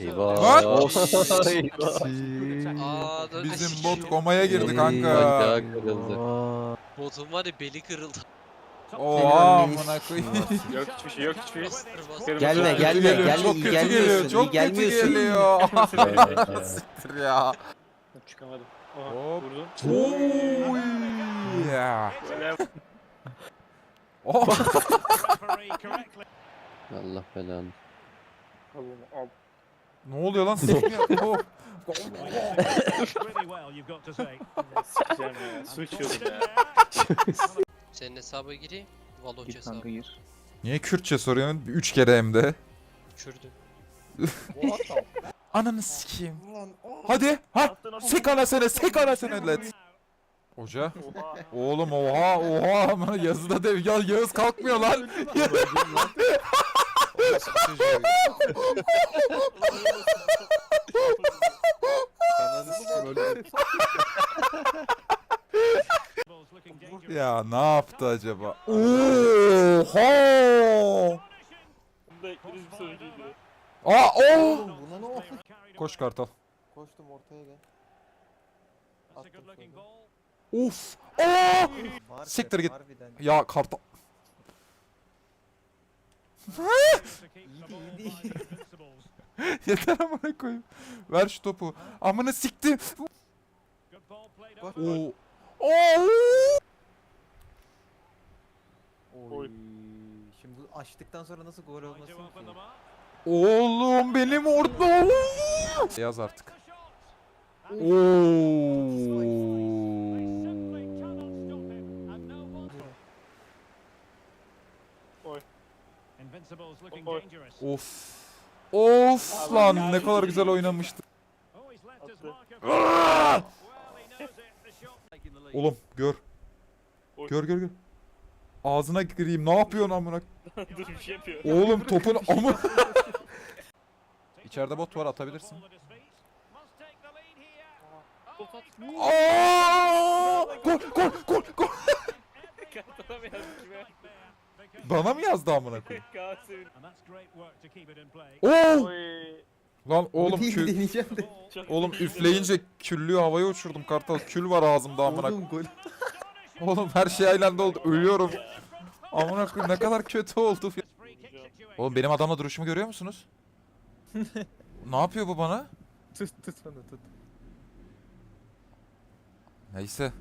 Eyvah. deserved it. Aa, da- Bizim bot komaya girdi kanka. Botun var ya beli kırıldı. Oha amına koyayım. Yok hiçbir şey yok hiçbir şey. Gelme, gelme, geliyor, gelme, çok iyi kötü gelmiyorsun, geliyor, iyi çok kötü gelmiyorsun. geliyor. Siktir ya. Çıkamadım. Aha Hop. vurdum. Oy ya. Böyle Oh. Allah belanı. Oğlum, al. Ne oluyor lan? Sikmiyor. Oh. Sikeceğim ya. Su içiyordum ya. Senin hesaba gireyim. Valoc Git hesabı. kanka gir. Niye Kürtçe soruyorsun? Üç kere hem de. Kürdüm. Ananı sikeyim. Hadi. Ha. Sek anasını, sek anasını let. Hoca. Oğlum oha oha ama yazıda dev ya Yağız kalkmıyor lan. ya ne yaptı acaba? Oha! Bunda ekleriz bir sonrakiydi. Aa oh! Buna ne oldu? Koş Kartal. Koştum ortaya gel. Uf! Aa! Siktir git. Harbiden. Ya Kartal. İyiydi iyiydi. Yeter amına koyayım. Ver şu topu. Amına sikti. Oo. Oo! Oy. Şimdi bu açtıktan sonra nasıl gol olmasın ki? Oğlum benim orada. Yaz artık. Oo. Of. Of lan ne kadar güzel oynamıştı. Aa! Oğlum gör. Gör gör gör. Ağzına gireyim. Ne yapıyorsun amına? Dur bir şey yapıyor. Oğlum topun amı. İçeride bot var atabilirsin. Aa! Gol gol gol gol. Kartala mı yazdı kime? Bana mı yazdı amına koyayım? Galatasaray. Oo! Oy. Lan oğlum Değil, kül. deneyeceğim de. Çok Oğlum üfleyince küllüğü havaya uçurdum kartal. Kül var ağzımda amına. Oğlum gol. Oğlum her şey aynı anda oldu. Ölüyorum. Amına koyayım ne kadar kötü oldu. Oğlum benim adamla duruşumu görüyor musunuz? ne yapıyor bu bana? Tut tut onu tut. Neyse.